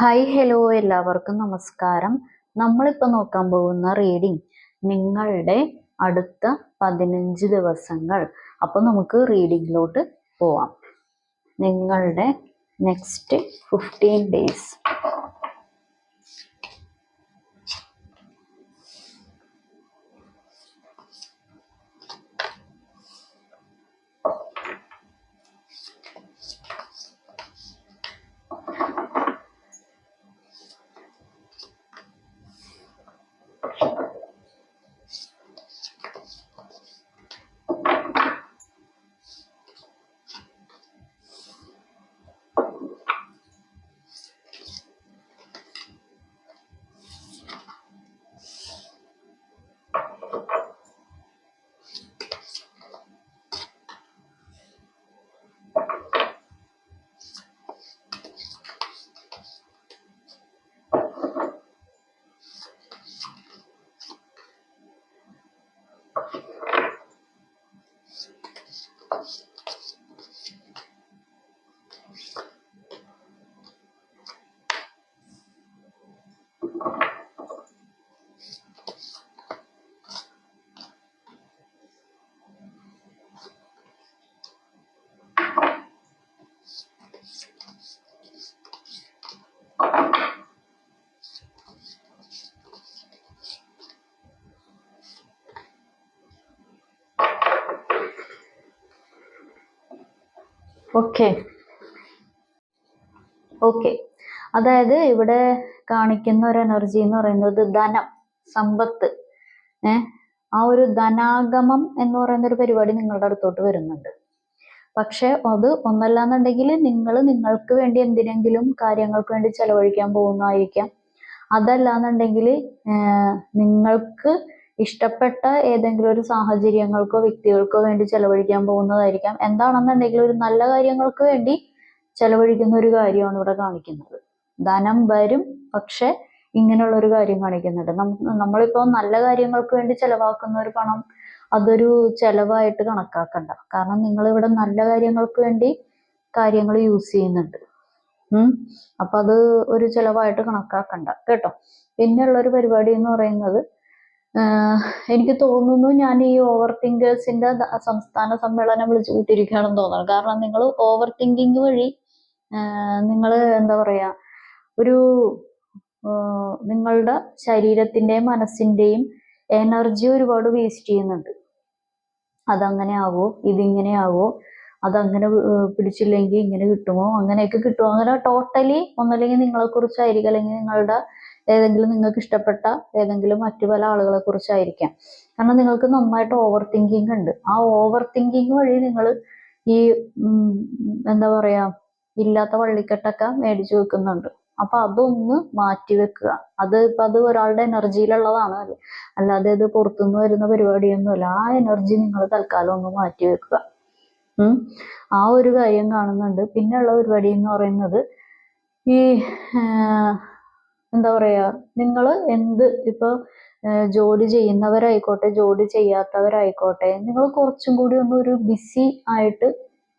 Hi hello എല്ലാവർക്കും നമസ്കാരം. നമ്മളിപ്പോൾ നോക്കാൻ പോകുന്ന റീഡിംഗ് നിങ്ങളുടെ അടുത്ത പതിനഞ്ച് ദിവസങ്ങൾ. അപ്പോൾ നമുക്ക് റീഡിങ്ങിലോട്ട് പോവാം. നിങ്ങളുടെ next fifteen days okay okay അതായത് ഇവിടെ കാണിക്കുന്ന ഒരു എനർജി എന്ന് പറയുന്നത് ധനം സമ്പത്ത്. ഏ? ആ ഒരു ധനാഗമം എന്ന് പറയുന്ന ഒരു പരിപാടി നിങ്ങളുടെ അടുത്തോട്ട് വരുന്നുണ്ട്. പക്ഷെ അത് ഒന്നല്ലാന്നുണ്ടെങ്കിൽ നിങ്ങൾ നിങ്ങൾക്ക് വേണ്ടി എന്തിനെങ്കിലും കാര്യങ്ങൾക്ക് വേണ്ടി ചെലവഴിക്കാൻ പോകുന്നതായിരിക്കാം. അതല്ലാന്നുണ്ടെങ്കിൽ നിങ്ങൾക്ക് ഇഷ്ടപ്പെട്ട ഏതെങ്കിലും ഒരു സാഹചര്യങ്ങൾക്കോ വ്യക്തികൾക്കോ വേണ്ടി ചെലവഴിക്കാൻ പോകുന്നതായിരിക്കാം. എന്താണെന്നുണ്ടെങ്കിൽ ഒരു നല്ല കാര്യങ്ങൾക്ക് വേണ്ടി ചെലവഴിക്കുന്ന ഒരു കാര്യമാണ് ഇവിടെ കാണിക്കുന്നത്. ധനം വരും പക്ഷെ ഇങ്ങനെയുള്ള ഒരു കാര്യം കാണിക്കുന്നുണ്ട്. നമുക്ക് നമ്മളിപ്പോൾ നല്ല കാര്യങ്ങൾക്ക് വേണ്ടി ചെലവാക്കുന്ന ഒരു പണം അതൊരു ചെലവായിട്ട് കണക്കാക്കണ്ട. കാരണം നിങ്ങൾ ഇവിടെ നല്ല കാര്യങ്ങൾക്ക് വേണ്ടി കാര്യങ്ങൾ യൂസ് ചെയ്യുന്നുണ്ട്. ഉം. അപ്പൊ അത് ഒരു ചെലവായിട്ട് കണക്കാക്കണ്ട. കേട്ടോ? പിന്നെയുള്ള ഒരു പരിപാടി എന്ന് പറയുന്നത് എനിക്ക് തോന്നുന്നു ഞാൻ ഈ ഓവർ തിങ്കേഴ്സിന്റെ സംസ്ഥാന സമ്മേളനം വിളിച്ചു കൂട്ടിയിരിക്കുകയാണെന്ന് തോന്നുന്നു. കാരണം നിങ്ങൾ ഓവർ തിങ്കിങ് വഴി നിങ്ങൾ എന്താ പറയാ ഒരു നിങ്ങളുടെ ശരീരത്തിന്റെയും മനസ്സിന്റെയും എനർജി ഒരുപാട് വേസ്റ്റ് ചെയ്യുന്നുണ്ട്. അതങ്ങനെ ആവോ ഇതിങ്ങനെ ആവോ അതങ്ങനെ പിടിച്ചില്ലെങ്കിൽ ഇങ്ങനെ കിട്ടുമോ? അങ്ങനെയൊക്കെ കിട്ടുമോ? അങ്ങനെ ടോട്ടലി ഒന്നല്ലെങ്കിൽ നിങ്ങളെ കുറിച്ചായിരിക്കും അല്ലെങ്കിൽ നിങ്ങളുടെ ഏതെങ്കിലും നിങ്ങൾക്ക് ഇഷ്ടപ്പെട്ട ഏതെങ്കിലും മറ്റു പല ആളുകളെ കുറിച്ചായിരിക്കാം കാരണം നിങ്ങൾക്ക് നന്നായിട്ട് ഓവർ തിങ്കിങ് ഉണ്ട്. ആ ഓവർ തിങ്കിങ് വഴി നിങ്ങൾ ഈ എന്താ പറയാ ഇല്ലാത്ത വള്ളിക്കെട്ടൊക്കെ മേടിച്ചു വെക്കുന്നുണ്ട്. അപ്പൊ അതൊന്ന് മാറ്റി വെക്കുക. അത് ഇപ്പൊ അത് ഒരാളുടെ എനർജിയിലുള്ളതാണ്. അല്ലാതെ ഇത് പുറത്തുനിന്ന് വരുന്ന പരിപാടിയൊന്നുമല്ല. ആ എനർജി നിങ്ങൾ തൽക്കാലം ഒന്ന് മാറ്റി വെക്കുക. ആ ഒരു കാര്യം കാണുന്നുണ്ട്. പിന്നെയുള്ള പരിപാടി എന്ന് പറയുന്നത് ഈ എന്താ പറയാ നിങ്ങൾ എന്ത് ഇപ്പൊ ജോലി ചെയ്യുന്നവരായിക്കോട്ടെ ജോലി ചെയ്യാത്തവരായിക്കോട്ടെ നിങ്ങൾ കുറച്ചും കൂടി ഒന്ന് ഒരു ബിസി ആയിട്ട്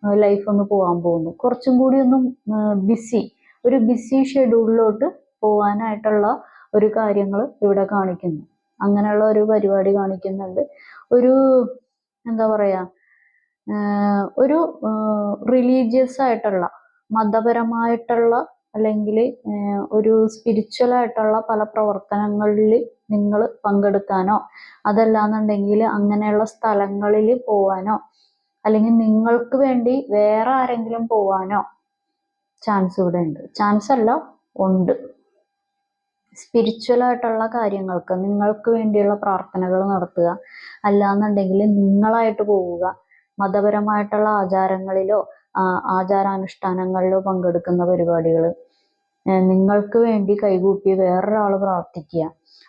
ലൈഫ് ഒന്ന് പോകാൻ പോകുന്നു. കുറച്ചും കൂടി ഒന്ന് ബിസി ഒരു ബിസി ഷെഡ്യൂളിലോട്ട് പോകാനായിട്ടുള്ള ഒരു കാര്യങ്ങൾ ഇവിടെ കാണിക്കുന്നു. അങ്ങനെയുള്ള ഒരു പരിപാടി കാണിക്കുന്നുണ്ട്. ഒരു എന്താ പറയാ ഒരു റിലീജിയസ് ആയിട്ടുള്ള മതപരമായിട്ടുള്ള അല്ലെങ്കിൽ ഒരു സ്പിരിച്വൽ ആയിട്ടുള്ള പല പ്രവർത്തനങ്ങളിൽ നിങ്ങൾ പങ്കെടുക്കാനോ അതല്ലാന്നുണ്ടെങ്കിൽ അങ്ങനെയുള്ള സ്ഥലങ്ങളിൽ പോവാനോ അല്ലെങ്കിൽ നിങ്ങൾക്ക് വേണ്ടി വേറെ ആരെങ്കിലും പോവാനോ ചാൻസ് ഇവിടെ ഉണ്ട് ചാൻസ് അല്ല ഉണ്ട്. സ്പിരിച്വൽ ആയിട്ടുള്ള കാര്യങ്ങൾക്ക് നിങ്ങൾക്ക് വേണ്ടിയുള്ള പ്രാർത്ഥനകൾ നടത്തുക. അല്ലാന്നുണ്ടെങ്കിൽ നിങ്ങളായിട്ട് പോവുക. മതപരമായിട്ടുള്ള ആചാരങ്ങളിലോ ആചാരാനുഷ്ഠാനങ്ങളിലോ പങ്കെടുക്കുന്ന പരിപാടികൾ നിങ്ങൾക്ക് വേണ്ടി കൈകൂപ്പി വേറൊരാൾ പ്രാർത്ഥിക്കുക.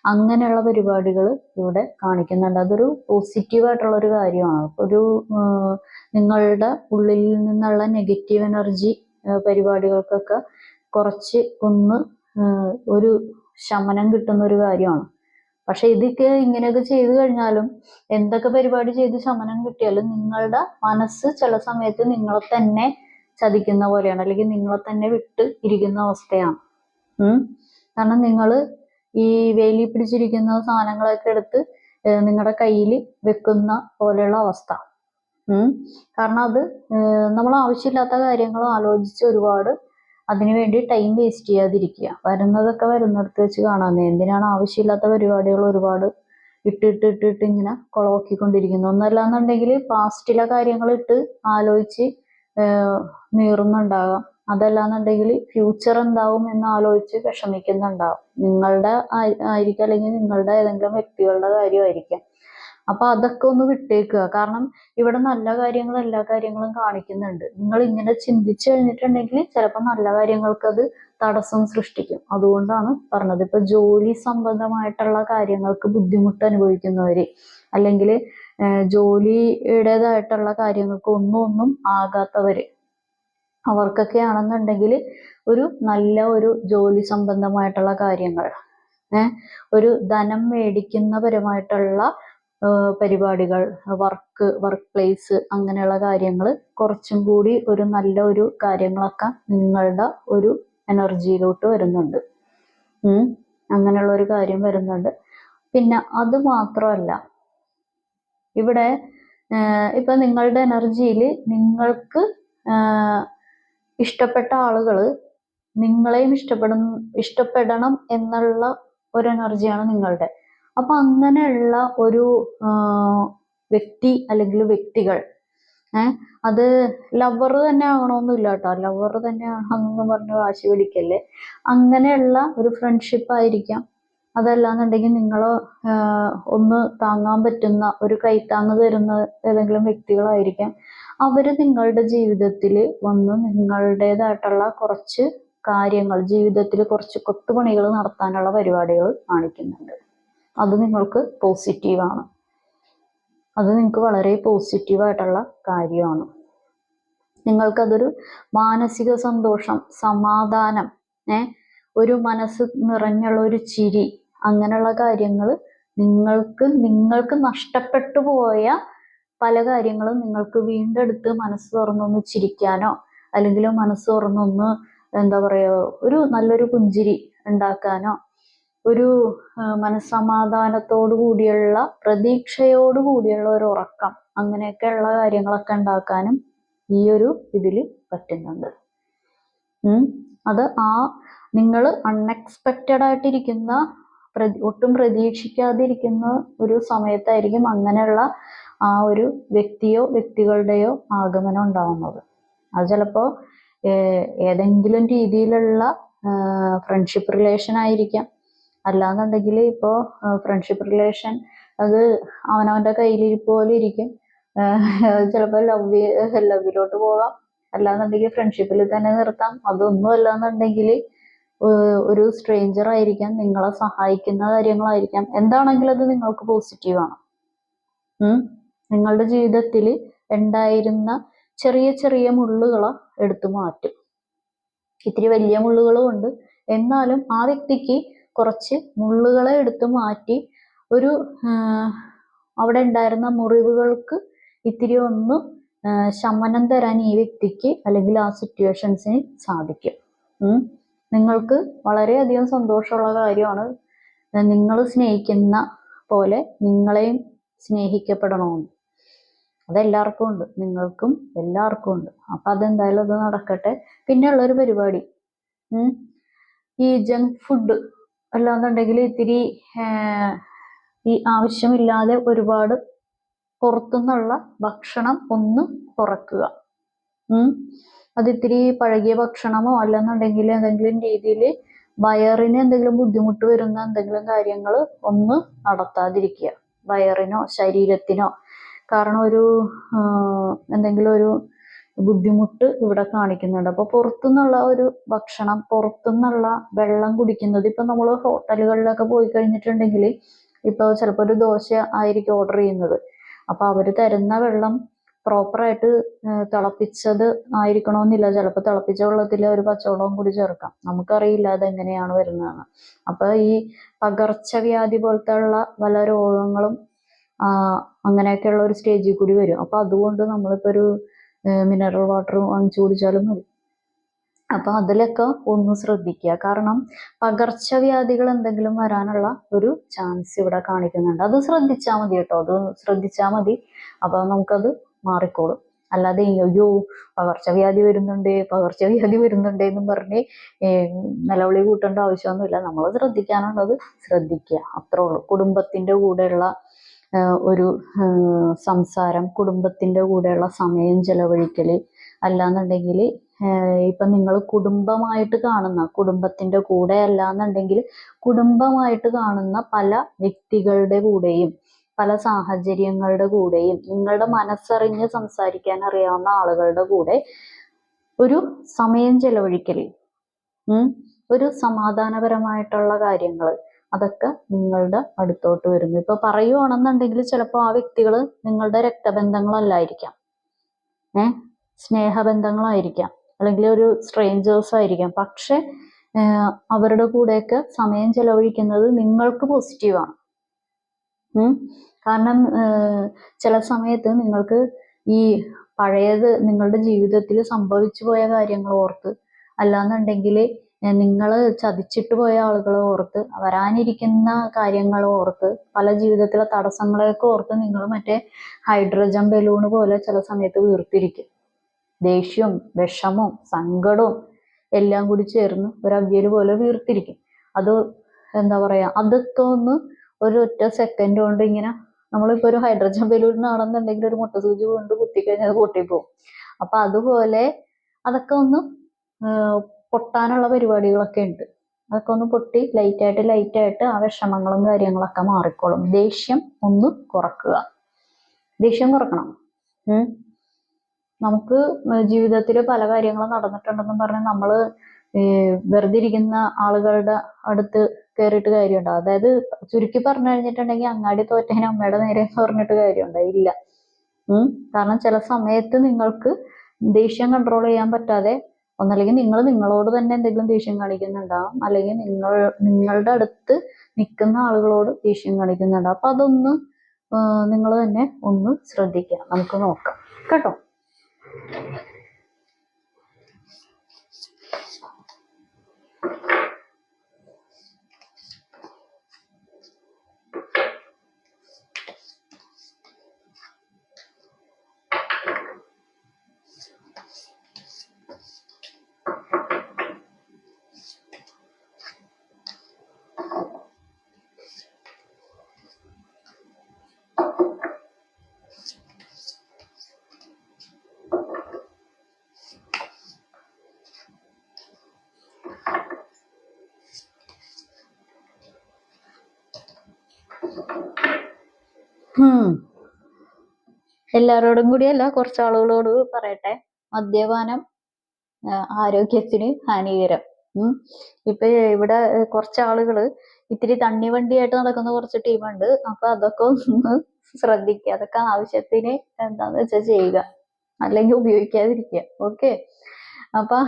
അങ്ങനെയുള്ള പരിപാടികൾ ഇവിടെ കാണിക്കുന്നുണ്ട്. അതൊരു പോസിറ്റീവായിട്ടുള്ള ഒരു കാര്യമാണ്. ഒരു നിങ്ങളുടെ ഉള്ളിൽ നിന്നുള്ള നെഗറ്റീവ് എനർജി പരിപാടികൾക്കൊക്കെ കുറച്ച് ഒന്ന് ഒരു ശമനം കിട്ടുന്ന ഒരു കാര്യമാണ്. പക്ഷെ ഇതൊക്കെ ഇങ്ങനെയൊക്കെ ചെയ്തു കഴിഞ്ഞാലും എന്തൊക്കെ പരിപാടി ചെയ്ത് ശമനം കിട്ടിയാലും നിങ്ങളുടെ മനസ്സ് ചില സമയത്ത് നിങ്ങളെ തന്നെ ചതിക്കുന്ന പോലെയാണ്. അല്ലെങ്കിൽ നിങ്ങളെ തന്നെ വിട്ട് ഇരിക്കുന്ന അവസ്ഥയാണ്. കാരണം നിങ്ങൾ ഈ വേലി പിടിച്ചിരിക്കുന്ന സാധനങ്ങളൊക്കെ എടുത്ത് നിങ്ങളുടെ കയ്യിൽ വെക്കുന്ന പോലെയുള്ള അവസ്ഥ. കാരണം അത് നമ്മൾ ആവശ്യമില്ലാത്ത കാര്യങ്ങൾ ആലോചിച്ച് ഒരുപാട് അതിനു വേണ്ടി ടൈം വേസ്റ്റ് ചെയ്യാതിരിക്കുക. വരുന്നതൊക്കെ വരുന്നിടത്ത് വെച്ച് കാണാമെന്ന് എന്തിനാണ് ആവശ്യമില്ലാത്ത പരിപാടികൾ ഒരുപാട് ഇട്ടിട്ട് ഇട്ടിട്ട് ഇങ്ങനെ എന്നുണ്ടെങ്കിൽ ഒന്നല്ലാന്നുണ്ടെങ്കിൽ പാസ്റ്റിലെ കാര്യങ്ങൾ ഇട്ട് ആലോചിച്ച് നീറുന്നുണ്ടാകാം. അതല്ലാന്നുണ്ടെങ്കിൽ ഫ്യൂച്ചർ എന്താവും എന്ന് ആലോചിച്ച് വിഷമിക്കുന്നുണ്ടാവും നിങ്ങളുടെ ആയിരിക്കാം അല്ലെങ്കിൽ നിങ്ങളുടെ ഏതെങ്കിലും വ്യക്തികളുടെ കാര്യമായിരിക്കാം. അപ്പൊ അതൊക്കെ ഒന്ന് വിട്ടേക്കുക കാരണം ഇവിടെ നല്ല കാര്യങ്ങളും എല്ലാ കാര്യങ്ങളും കാണിക്കുന്നുണ്ട്. നിങ്ങൾ ഇങ്ങനെ ചിന്തിച്ചു കഴിഞ്ഞിട്ടുണ്ടെങ്കിൽ ചിലപ്പോൾ നല്ല കാര്യങ്ങൾക്ക് അത് തടസ്സം സൃഷ്ടിക്കും. അതുകൊണ്ടാണ് പറഞ്ഞത്. ഇപ്പൊ ജോലി സംബന്ധമായിട്ടുള്ള കാര്യങ്ങൾക്ക് ബുദ്ധിമുട്ട് അനുഭവിക്കുന്നവര് അല്ലെങ്കിൽ ജോലിയുടേതായിട്ടുള്ള കാര്യങ്ങൾക്ക് ഒന്നും ഒന്നും ആകാത്തവര് അവർക്കൊക്കെ ആണെന്നുണ്ടെങ്കിൽ ഒരു നല്ല ഒരു ജോലി സംബന്ധമായിട്ടുള്ള കാര്യങ്ങൾ ഒരു ധനം മേടിക്കുന്ന പരമായിട്ടുള്ള പരിപാടികൾ വർക്ക് വർക്ക് പ്ലേസ് അങ്ങനെയുള്ള കാര്യങ്ങൾ കുറച്ചും കൂടി ഒരു നല്ല ഒരു കാര്യങ്ങളൊക്കെ നിങ്ങളുടെ ഒരു എനർജിയിലോട്ട് വരുന്നുണ്ട്. അങ്ങനെയുള്ള ഒരു കാര്യം വരുന്നുണ്ട്. പിന്നെ അത് മാത്രമല്ല ഇവിടെ ഇപ്പൊ നിങ്ങളുടെ എനർജിയിൽ നിങ്ങൾക്ക് ഇഷ്ടപ്പെട്ട ആളുകൾ നിങ്ങളെയും ഇഷ്ടപ്പെടും ഇഷ്ടപ്പെടണം എന്നുള്ള ഒരു എനർജിയാണ് നിങ്ങളുടെ. അപ്പൊ അങ്ങനെയുള്ള ഒരു വ്യക്തി അല്ലെങ്കിൽ വ്യക്തികൾ അത് ലവർ തന്നെ ആകണമെന്നില്ല കേട്ടോ ലവർ തന്നെ ആണെന്ന് പറഞ്ഞ് വാശി പിടിക്കല്ലേ. അങ്ങനെയുള്ള ഒരു ഫ്രണ്ട്ഷിപ്പ് ആയിരിക്കാം. അതല്ലാന്നുണ്ടെങ്കിൽ നിങ്ങൾ ഒന്ന് താങ്ങാൻ പറ്റുന്ന ഒരു കൈത്താങ്ങ് തരുന്ന ഏതെങ്കിലും വ്യക്തികളായിരിക്കാം. അവർ നിങ്ങളുടെ ജീവിതത്തിൽ വന്ന് നിങ്ങളുടേതായിട്ടുള്ള കുറച്ച് കാര്യങ്ങൾ ജീവിതത്തിൽ കുറച്ച് കൊത്തുപണികൾ നടത്താനുള്ള പരിപാടികൾ കാണിക്കുന്നുണ്ട്. അത് നിങ്ങൾക്ക് പോസിറ്റീവാണ് അത് നിങ്ങൾക്ക് വളരെ പോസിറ്റീവായിട്ടുള്ള കാര്യമാണ്. നിങ്ങൾക്കതൊരു മാനസിക സന്തോഷം സമാധാനം ഏ ഒരു മനസ്സ് നിറഞ്ഞുള്ള ഒരു ചിരി അങ്ങനെയുള്ള കാര്യങ്ങൾ നിങ്ങൾക്ക് നിങ്ങൾക്ക് നഷ്ടപ്പെട്ടു പോയ പല കാര്യങ്ങളും നിങ്ങൾക്ക് വീണ്ടെടുത്ത് മനസ്സ് തുറന്നൊന്ന് ചിരിക്കാനോ അല്ലെങ്കിൽ മനസ്സ് തുറന്നൊന്ന് എന്താ പറയുക ഒരു നല്ലൊരു പുഞ്ചിരി ഉണ്ടാക്കാനോ ഒരു മനസ്സമാധാനത്തോടു കൂടിയുള്ള പ്രതീക്ഷയോടു കൂടിയുള്ള ഒരു ഉറക്കം അങ്ങനെയൊക്കെയുള്ള കാര്യങ്ങളൊക്കെ ഉണ്ടാക്കാനും ഈ ഒരു ഇതിൽ പറ്റുന്നുണ്ട്. അത് ആ നിങ്ങൾ അൺഎക്സ്പെക്റ്റഡ് ആയിട്ടിരിക്കുന്ന ഒട്ടും പ്രതീക്ഷിക്കാതിരിക്കുന്ന ഒരു സമയത്തായിരിക്കും അങ്ങനെയുള്ള ആ ഒരു വ്യക്തിയോ വ്യക്തികളുടെയോ ആഗമനം ഉണ്ടാവുന്നത്. അത് ചിലപ്പോൾ ഏതെങ്കിലും രീതിയിലുള്ള ഫ്രണ്ട്ഷിപ്പ് റിലേഷൻ ആയിരിക്കാം. അല്ലാന്നുണ്ടെങ്കിൽ ഇപ്പോ ഫ്രണ്ട്ഷിപ്പ് റിലേഷൻ അത് അവനവന്റെ കയ്യിലിരിപ്പ് പോലെ ഇരിക്കും ചിലപ്പോൾ ലവ് ലവിലോട്ട് പോകാം അല്ലാന്നുണ്ടെങ്കിൽ ഫ്രണ്ട്ഷിപ്പിൽ തന്നെ നിർത്താം. അതൊന്നും അല്ലാന്നുണ്ടെങ്കിൽ ഒരു സ്ട്രേഞ്ചർ ആയിരിക്കാം. നിങ്ങളെ സഹായിക്കുന്ന കാര്യങ്ങളായിരിക്കാം. എന്താണെങ്കിലും അത് നിങ്ങൾക്ക് പോസിറ്റീവാണ് നിങ്ങളുടെ ജീവിതത്തിൽ ഉണ്ടായിരുന്ന ചെറിയ ചെറിയ മുള്ളുകളെ എടുത്തു മാറ്റും. ഇത്തിരി വലിയ മുള്ളുകളും ഉണ്ട്. എന്നാലും ആ വ്യക്തിക്ക് കുറച്ച് മുള്ളുകളെ എടുത്തു മാറ്റി ഒരു അവിടെ ഉണ്ടായിരുന്ന മുറിവുകൾക്ക് ഇത്തിരി ഒന്ന് ശമനം തരാൻ ഈ വ്യക്തിക്ക് അല്ലെങ്കിൽ ആ സിറ്റുവേഷൻസിന് സാധിക്കും. നിങ്ങൾക്ക് വളരെയധികം സന്തോഷമുള്ള കാര്യമാണ്. നിങ്ങൾ സ്നേഹിക്കുന്ന പോലെ നിങ്ങളെയും സ്നേഹിക്കപ്പെടണമെന്ന്. അതെല്ലാവർക്കും ഉണ്ട്. നിങ്ങൾക്കും എല്ലാവർക്കും ഉണ്ട്. അപ്പൊ അതെന്തായാലും അത് നടക്കട്ടെ. പിന്നെയുള്ളൊരു പരിപാടി. ഈ ജങ്ക് ഫുഡ് അല്ലാന്നുണ്ടെങ്കിൽ ഇത്തിരി ഈ ആവശ്യമില്ലാതെ ഒരുപാട് പുറത്തുനിന്നുള്ള ഭക്ഷണം ഒന്ന് കുറക്കുക. അതിത്തിരി പഴകിയ ഭക്ഷണമോ അല്ലെന്നുണ്ടെങ്കിൽ എന്തെങ്കിലും രീതിയിൽ വയറിന് എന്തെങ്കിലും ബുദ്ധിമുട്ട് വരുന്ന എന്തെങ്കിലും കാര്യങ്ങൾ ഒന്ന് നടത്താതിരിക്കുക. വയറിനോ ശരീരത്തിനോ. കാരണം ഒരു എന്തെങ്കിലും ഒരു ബുദ്ധിമുട്ട് ഇവിടെ കാണിക്കുന്നുണ്ട്. അപ്പോൾ പുറത്തുനിന്നുള്ള ഒരു ഭക്ഷണം പുറത്തുനിന്നുള്ള വെള്ളം കുടിക്കുന്നത് ഇപ്പൊ നമ്മൾ ഹോട്ടലുകളിലൊക്കെ പോയി കഴിഞ്ഞിട്ടുണ്ടെങ്കിൽ ഇപ്പൊ ചിലപ്പോൾ ഒരു ദോശ ആയിരിക്കും ഓർഡർ ചെയ്യുന്നത്. അപ്പോൾ അവർ തരുന്ന വെള്ളം പ്രോപ്പറായിട്ട് തിളപ്പിച്ചത് ആയിരിക്കണമെന്നില്ല ചിലപ്പോൾ തിളപ്പിച്ച വെള്ളത്തിൽ ഒരു പച്ചവെള്ളവും കൂടി ചേർക്കാം. നമുക്കറിയില്ല അതെങ്ങനെയാണ് വരുന്നതെന്ന്. അപ്പോൾ ഈ പകർച്ചവ്യാധി പോലത്തെ ഉള്ള പല രോഗങ്ങളും അങ്ങനെയൊക്കെയുള്ള ഒരു സ്റ്റേജിൽ കൂടി വരും. അപ്പോൾ അതുകൊണ്ട് നമ്മളിപ്പോൾ ഒരു മിനറൽ വാട്ടർ വാങ്ങിച്ചു കുടിച്ചാലും മതി. അപ്പൊ അതിലൊക്കെ ഒന്ന് ശ്രദ്ധിക്കുക. കാരണം പകർച്ചവ്യാധികൾ എന്തെങ്കിലും വരാനുള്ള ഒരു ചാൻസ് ഇവിടെ കാണിക്കുന്നുണ്ട്. അത് ശ്രദ്ധിച്ചാൽ മതി കേട്ടോ. അത് ശ്രദ്ധിച്ചാൽ മതി. അപ്പൊ നമുക്കത് മാറിക്കോളും. അല്ലാതെ അയ്യോ പകർച്ചവ്യാധി വരുന്നുണ്ട് പകർച്ചവ്യാധി വരുന്നുണ്ട് എന്നും പറഞ്ഞ് നിലവിളി കൂട്ടേണ്ട ആവശ്യമൊന്നുമില്ല. നമ്മൾ ശ്രദ്ധിക്കാനുള്ളത് ശ്രദ്ധിക്കുക. അത്രേ ഉള്ളൂ. കുടുംബത്തിന്റെ കൂടെയുള്ള ഒരു സംസാരം കുടുംബത്തിന്റെ കൂടെയുള്ള സമയം ചെലവഴിക്കൽ അല്ലാന്നുണ്ടെങ്കിൽ ഇപ്പം നിങ്ങൾ കുടുംബമായിട്ട് കാണുന്ന കുടുംബത്തിന്റെ കൂടെ അല്ലാന്നുണ്ടെങ്കിൽ കുടുംബമായിട്ട് കാണുന്ന പല വ്യക്തികളുടെ കൂടെയും പല സാഹചര്യങ്ങളുടെ കൂടെയും നിങ്ങളുടെ മനസ്സറിഞ്ഞ് സംസാരിക്കാൻ അറിയാവുന്ന ആളുകളുടെ കൂടെ ഒരു സമയം ചെലവഴിക്കൽ ഒരു സമാധാനപരമായിട്ടുള്ള കാര്യങ്ങൾ അതൊക്കെ നിങ്ങളുടെ അടുത്തോട്ട് വരുന്നു. ഇപ്പൊ പറയുവാണെന്നുണ്ടെങ്കിൽ ചിലപ്പോൾ ആ വ്യക്തികൾ നിങ്ങളുടെ രക്തബന്ധങ്ങളല്ലായിരിക്കാം. ഏർ സ്നേഹബന്ധങ്ങളായിരിക്കാം. അല്ലെങ്കിൽ ഒരു സ്ട്രേഞ്ചേഴ്സ് ആയിരിക്കാം. പക്ഷെ അവരുടെ കൂടെയൊക്കെ സമയം ചെലവഴിക്കുന്നത് നിങ്ങൾക്ക് പോസിറ്റീവാണ് കാരണം ചില സമയത്ത് നിങ്ങൾക്ക് ഈ പഴയത് നിങ്ങളുടെ ജീവിതത്തിൽ സംഭവിച്ചു പോയ കാര്യങ്ങൾ ഓർത്ത് അല്ലാന്നുണ്ടെങ്കിൽ നിങ്ങൾ ചതിച്ചിട്ട് പോയ ആളുകളെ ഓർത്ത് വരാനിരിക്കുന്ന കാര്യങ്ങൾ ഓർത്ത് പല ജീവിതത്തിലെ തടസ്സങ്ങളെയൊക്കെ ഓർത്ത് നിങ്ങൾ മറ്റേ ഹൈഡ്രജൻ ബലൂൺ പോലെ ചില സമയത്ത് വീർത്തിരിക്കും. ദേഷ്യവും വിഷമവും സങ്കടവും എല്ലാം കൂടി ചേർന്ന് ഒരു അവിയൽ പോലെ വീർത്തിരിക്കും. അത് എന്താ പറയാ അതൊക്കെ ഒന്ന് ഒരു ഒറ്റ സെക്കൻഡ് കൊണ്ട് ഇങ്ങനെ നമ്മളിപ്പോ ഒരു ഹൈഡ്രജൻ ബലൂണിനാണെന്നുണ്ടെങ്കിൽ ഒരു മുട്ട സൂചി കൊണ്ട് കുത്തിക്കഴിഞ്ഞാൽ അത് പൊട്ടിപ്പോവും. അപ്പൊ അതുപോലെ അതൊക്കെ ഒന്ന് പൊട്ടാനുള്ള പരിപാടികളൊക്കെ ഉണ്ട്. അതൊക്കെ ഒന്ന് പൊട്ടി ലൈറ്റ് ആയിട്ട് ലൈറ്റ് ആയിട്ട് ആ വിഷമങ്ങളും കാര്യങ്ങളൊക്കെ മാറിക്കോളും. ദേഷ്യം ഒന്ന് കുറക്കുക. ദേഷ്യം കുറക്കണം. നമുക്ക് ജീവിതത്തിൽ പല കാര്യങ്ങളും നടന്നിട്ടുണ്ടെന്നും പറഞ്ഞ് നമ്മൾ വെറുതെ ഇരിക്കുന്ന ആളുകളുടെ അടുത്ത് കയറിയിട്ട് കാര്യമുണ്ടോ? അതായത് ചുരുക്കി പറഞ്ഞു കഴിഞ്ഞിട്ടുണ്ടെങ്കിൽ അങ്ങാടി തോറ്റേനെ അമ്മയുടെ നേരെ പറഞ്ഞിട്ട് കാര്യമുണ്ടോ? ഇല്ല. കാരണം ചില സമയത്ത് നിങ്ങൾക്ക് ദേഷ്യം കൺട്രോൾ ചെയ്യാൻ പറ്റാതെ ഒന്നല്ലെങ്കിൽ നിങ്ങൾ നിങ്ങളോട് തന്നെ എന്തെങ്കിലും ദേഷ്യം കാണിക്കുന്നുണ്ടാവും. അല്ലെങ്കിൽ നിങ്ങൾ നിങ്ങളുടെ അടുത്ത് നിൽക്കുന്ന ആളുകളോട് ദേഷ്യം കാണിക്കുന്നുണ്ടാവും. അപ്പൊ അതൊന്ന് നിങ്ങൾ തന്നെ ഒന്ന് ശ്രദ്ധിക്കുക. നമുക്ക് നോക്കാം. കേട്ടോ? എല്ലാവരോടും കൂടിയല്ല കുറച്ച് ആളുകളോട് പറയട്ടെ. മദ്യപാനം ആരോഗ്യത്തിന് ഹാനികരം. ഉം. ഇപ്പൊ ഇവിടെ കുറച്ച് ആളുകൾ ഇത്തിരി തണ്ണി നടക്കുന്ന കുറച്ച് ടീമുണ്ട്. അപ്പൊ അതൊക്കെ ഒന്ന് ശ്രദ്ധിക്കുക അതൊക്കെ ആവശ്യത്തിന് എന്താന്ന് വെച്ചാൽ ചെയ്യുക. അല്ലെങ്കിൽ ഉപയോഗിക്കാതിരിക്കുക ഓക്കെ? അപ്പൊ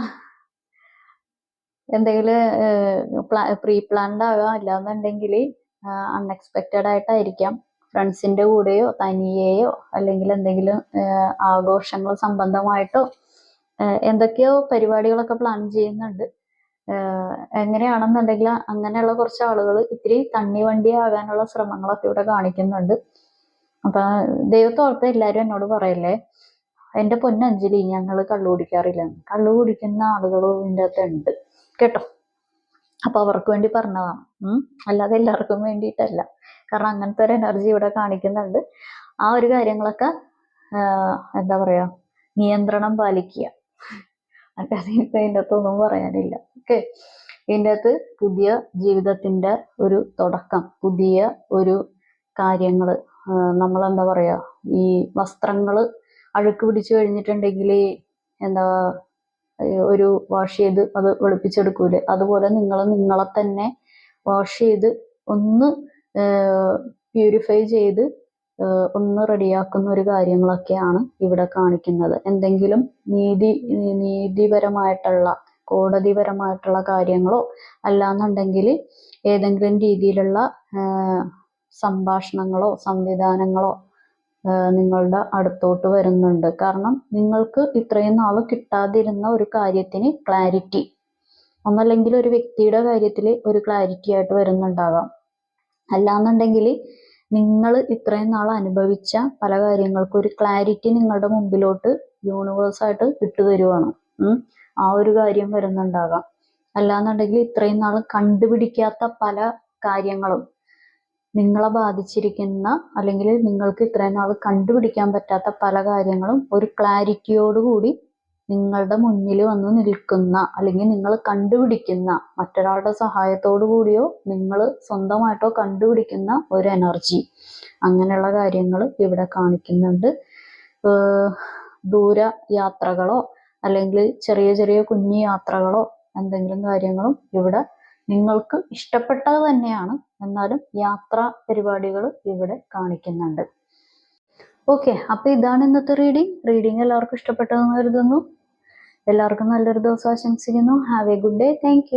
എന്തെങ്കിലും പ്രീ പ്ലാൻഡ് ആകാം അല്ലാന്നുണ്ടെങ്കിൽ അൺഎക്സ്പെക്റ്റഡ് ആയിട്ടായിരിക്കാം ഫ്രണ്ട്സിന്റെ കൂടെയോ തനിയെയോ അല്ലെങ്കിൽ എന്തെങ്കിലും ആഘോഷങ്ങൾ സംബന്ധമായിട്ടോ എന്തൊക്കെയോ പരിപാടികളൊക്കെ പ്ലാൻ ചെയ്യുന്നുണ്ട്. എങ്ങനെയാണെന്നുണ്ടെങ്കിൽ അങ്ങനെയുള്ള കുറച്ച് ആളുകൾ ഇത്തിരി തണ്ണി വണ്ടി ആകാനുള്ള ശ്രമങ്ങളൊക്കെ ഇവിടെ കാണിക്കുന്നുണ്ട്. അപ്പൊ ദൈവത്തോർത്ത് എല്ലാരും എന്നോട് പറയല്ലേ എന്റെ പൊന്നഞ്ചലി ഞങ്ങൾ കള്ളു കുടിക്കാറില്ല. കള്ളു കുടിക്കുന്ന ആളുകളും ഇതിന്റെ അകത്ത് ഉണ്ട്. കേട്ടോ? അപ്പൊ അവർക്ക് വേണ്ടി പറഞ്ഞതാണ് അല്ലാതെ എല്ലാവർക്കും വേണ്ടിയിട്ടല്ല. കാരണം അങ്ങനത്തെ ഒരു എനർജി ഇവിടെ കാണിക്കുന്നുണ്ട്. ആ ഒരു കാര്യങ്ങളൊക്കെ എന്താ പറയാ നിയന്ത്രണം പാലിക്കുക. അല്ലാതെ എനിക്ക് അതിന്റെ അകത്തൊന്നും പറയാനില്ല. ഓക്കെ ഇതിന്റെ അകത്ത് പുതിയ ജീവിതത്തിന്റെ ഒരു തുടക്കം പുതിയ ഒരു കാര്യങ്ങൾ നമ്മൾ എന്താ പറയാ ഈ വസ്ത്രങ്ങൾ അഴുക്ക് പിടിച്ചു കഴിഞ്ഞിട്ടുണ്ടെങ്കിൽ എന്താ ഒരു വാഷ് ചെയ്ത് അത് വെളുപ്പിച്ചെടുക്കൂലേ? അതുപോലെ നിങ്ങൾ നിങ്ങളെ തന്നെ വാഷ് ചെയ്ത് ഒന്ന് പ്യൂരിഫൈ ചെയ്ത് ഒന്ന് റെഡിയാക്കുന്ന ഒരു കാര്യങ്ങളൊക്കെയാണ് ഇവിടെ കാണിക്കുന്നത്. എന്തെങ്കിലും നീതി നീതിപരമായിട്ടുള്ള കോടതിപരമായിട്ടുള്ള കാര്യങ്ങളോ അല്ലാന്നുണ്ടെങ്കിൽ ഏതെങ്കിലും രീതിയിലുള്ള സംഭാഷണങ്ങളോ സംവിധാനങ്ങളോ നിങ്ങളുടെ അടുത്തോട്ട് വരുന്നുണ്ട്. കാരണം നിങ്ങൾക്ക് ഇത്രയും നാൾ കിട്ടാതിരുന്ന ഒരു കാര്യത്തിന് ക്ലാരിറ്റി ഒന്നല്ലെങ്കിൽ ഒരു വ്യക്തിയുടെ കാര്യത്തിൽ ഒരു ക്ലാരിറ്റി ആയിട്ട് വരുന്നുണ്ടാകാം. അല്ലാന്നുണ്ടെങ്കിൽ നിങ്ങൾ ഇത്രയും നാൾ അനുഭവിച്ച പല കാര്യങ്ങൾക്കും ഒരു ക്ലാരിറ്റി നിങ്ങളുടെ മുമ്പിലോട്ട് യൂണിവേഴ്സായിട്ട് ഇട്ടു തരുവാണ്. ഉം. ആ ഒരു കാര്യം വരുന്നുണ്ടാകാം. അല്ലാന്നുണ്ടെങ്കിൽ ഇത്രയും നാൾ കണ്ടുപിടിക്കാത്ത പല കാര്യങ്ങളും നിങ്ങളെ ബാധിച്ചിരിക്കുന്ന അല്ലെങ്കിൽ നിങ്ങൾക്ക് ഇത്രയും നാൾ കണ്ടുപിടിക്കാൻ പറ്റാത്ത പല കാര്യങ്ങളും ഒരു ക്ലാരിറ്റിയോടുകൂടി നിങ്ങളുടെ മുന്നിൽ വന്ന് നിൽക്കുന്ന അല്ലെങ്കിൽ നിങ്ങൾ കണ്ടുപിടിക്കുന്ന മറ്റൊരാളുടെ സഹായത്തോടു കൂടിയോ നിങ്ങൾ സ്വന്തമായിട്ടോ കണ്ടുപിടിക്കുന്ന ഒരു എനർജി അങ്ങനെയുള്ള കാര്യങ്ങൾ ഇവിടെ കാണിക്കുന്നുണ്ട്. ദൂര യാത്രകളോ അല്ലെങ്കിൽ ചെറിയ ചെറിയ കുഞ്ഞു യാത്രകളോ എന്തെങ്കിലും കാര്യങ്ങളും ഇവിടെ നിങ്ങൾക്ക് ഇഷ്ടപ്പെട്ടത് തന്നെയാണ്. എന്നാലും യാത്രാ പരിപാടികൾ ഇവിടെ കാണിക്കുന്നുണ്ട്. ഓക്കെ അപ്പൊ ഇതാണ് ഇന്നത്തെ റീഡിംഗ് റീഡിംഗ് എല്ലാവർക്കും ഇഷ്ടപ്പെട്ടതെന്ന് കരുതുന്നു. എല്ലാവർക്കും നല്ലൊരു ദിവസം ആശംസിക്കുന്നു. Have a good day thank